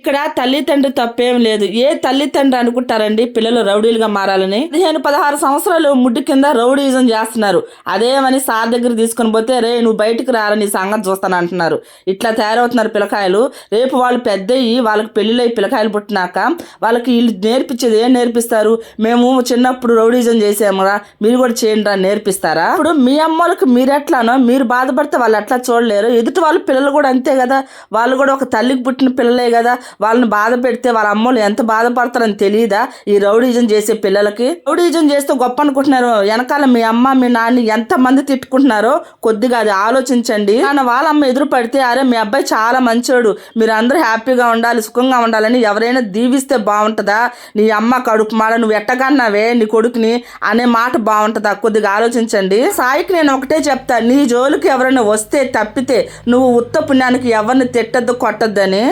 ఇక్కడ తల్లిదండ్రి తప్పేం లేదు. ఏ తల్లిదండ్రి అనుకుంటారండి పిల్లలు రౌడీలుగా మారాలని? పదిహేను పదహారు సంవత్సరాలు ముడ్డు కింద రౌడీజం చేస్తున్నారు. అదేమని సార్ దగ్గర తీసుకొని పోతే రే నువ్వు బయటకు రారని సంగతి చూస్తాను అంటున్నారు. ఇట్లా తయారవుతున్నారు పిల్లకాయలు. రేపు వాళ్ళు పెద్దయి వాళ్ళకి పెళ్ళిళ్ళై పిల్లకాయలు పుట్టినాక వాళ్ళకి వీళ్ళు నేర్పించేది ఏం నేర్పిస్తారు? మేము చిన్నప్పుడు రౌడీజం చేసామురా మీరు కూడా చేయండి రా నేర్పిస్తారా? ఇప్పుడు మీ అమ్మలకు మీరు ఎట్లానో మీరు బాధపడితే వాళ్ళు ఎట్లా చూడలేరు. ఎదుటి వాళ్ళ పిల్లలు కూడా అంతే కదా. వాళ్ళు కూడా ఒక తల్లికి పుట్టిన పిల్లలే కదా. వాళ్ళని బాధ పెడితే వాళ్ళ అమ్మలు ఎంత బాధపడతారని తెలియదా ఈ రౌడీజం చేసే పిల్లలకి? రౌడీజం చేస్తే గొప్ప అనుకుంటున్నారు. వెనకాల మీ అమ్మ మీ నాన్న ఎంత మంది తిట్టుకుంటున్నారో కొద్దిగా అది ఆలోచించండి. కానీ వాళ్ళ అమ్మ ఎదురు పడితే అరే మీ అబ్బాయి చాలా మంచోడు. మీరు అందరూ హ్యాపీగా ఉండాలి సుఖంగా ఉండాలని ఎవరైనా దీవిస్తే బాగుంటుందా? నీ అమ్మ కడుపు మాడ నువ్వు ఎట్టగన్నావే నీ కొడుకుని? అనే మాట బాగుంటుందా? కొద్దిగా ఆలోచించండి. సాయికి నేను ఒకటే చెప్తా నీ జోలికి ఎవరైనా వస్తే తప్పితే నువ్వు ఉత్త పుణ్యానికి ఎవరిని తిట్టద్దు కొట్టద్దని.